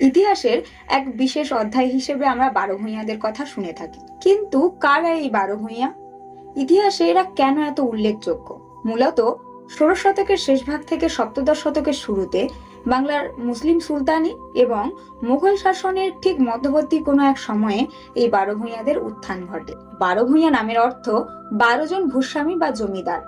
ইতিহাসের এক বিশেষ অধ্যায় হিসেবে আমরা বারো ভূঁইয়াদের কথা শুনে থাকি। কিন্তু কারা এই বারো ভূঁইয়া ইতিহাসে এরা কেন এত উল্লেখযোগ্য? মূলত ষোড়শ শতকের শেষ ভাগ থেকে সপ্তদশ শতকের শুরুতে বাংলার মুসলিম সুলতানি এবং মুঘল শাসনের ঠিক মধ্যবর্তী কোনো এক সময়ে এই বারো ভূঁইয়াদের উত্থান ঘটে। বারো ভূঁইয়া নামের অর্থ বারো জন ভূস্বামী বা জমিদার।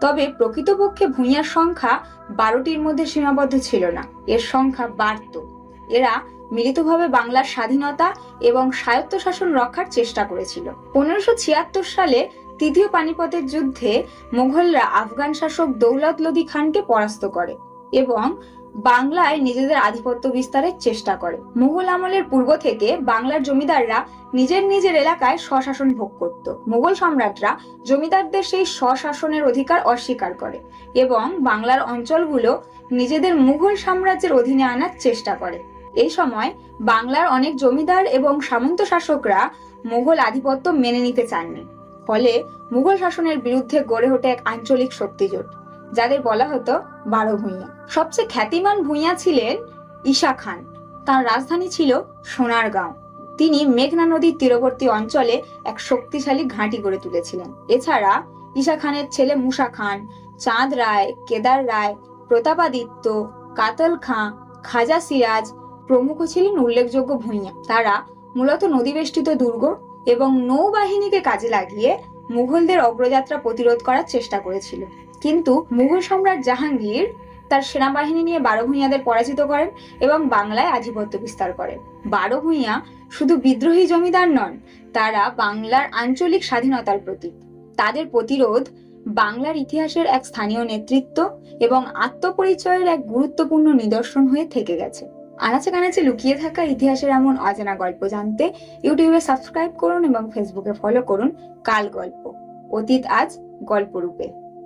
তবে প্রকৃতপক্ষে ভূঁইয়ার সংখ্যা বারোটির মধ্যে সীমাবদ্ধ ছিল না। এর সংখ্যা বাড়ত। এরা মিলিতভাবে বাংলার স্বাধীনতা এবং স্বায়ত্তশাসন রক্ষার চেষ্টা করেছিল। পনেরোশো ছিয়াত্তর সালে তৃতীয় পানিপথের যুদ্ধে মুঘলরা আফগান শাসক দৌলত লোদি খানকে পরাস্ত করে এবং বাংলায় নিজেদের আধিপত্য বিস্তারের চেষ্টা করে। মুঘল আমলের পূর্ব থেকে বাংলার জমিদাররা নিজের নিজের এলাকায় স্বশাসন ভোগ করত। মুঘল সম্রাটরা জমিদারদের সেই স্বশাসনের অধিকার অস্বীকার করে এবং বাংলার অঞ্চলগুলো নিজেদের মুঘল সাম্রাজ্যের অধীনে আনার চেষ্টা করে। এই সময় বাংলার অনেক জমিদার এবং সামন্ত শাসকরা মুঘল আধিপত্য মেনে নিতে চাননি। ফলে মুঘল শাসনের বিরুদ্ধে গড়ে ওঠে এক আঞ্চলিক শক্তিজোট, যাদের বলা হতো বারো ভূঁইয়া। সবচেয়ে খ্যাতিমান ভূঁইয়া ছিলেন ঈশা খান। তার রাজধানী ছিল সোনারগাঁও। তিনি মেঘনা নদীর তীরবর্তী অঞ্চলে এক শক্তিশালী ঘাঁটি গড়ে তুলেছিলেন। এছাড়া ঈশা খানের ছেলে মুসা খান, চাঁদ রায়, কেদার রায়, প্রতাপাদিত্য, কাতল খাঁ, খাজা সিরাজ প্রমুখ ছিলেন উল্লেখযোগ্য ভূঁইয়া। তারা মূলত নদীবেষ্টিত দুর্গ এবং নৌবাহিনীকে কাজে লাগিয়ে মুঘলদের অগ্রযাত্রা প্রতিরোধ করার চেষ্টা করেছিল। কিন্তু মুঘল সম্রাট জাহাঙ্গীর তার সেনাবাহিনী নিয়ে বারো ভূঁইয়াদের পরাজিত করেন এবং বাংলায় আধিপত্য বিস্তার করেন। বারো ভূঁইয়া শুধু বিদ্রোহী জমিদার নন, তারা বাংলার আঞ্চলিক স্বাধীনতার প্রতীক। তাদের প্রতিরোধ বাংলার ইতিহাসের এক স্থানীয় নেতৃত্ব এবং আত্মপরিচয়ের এক গুরুত্বপূর্ণ নিদর্শন হয়ে থেকে গেছে। আনাচে কানাচে লুকিয়ে থাকা ইতিহাসের এমন অজানা গল্প জানতে ইউটিউবে সাবস্ক্রাইব করুন এবং ফেসবুকে ফলো করুন কাল গল্প অতীত আজ গল্পরূপে।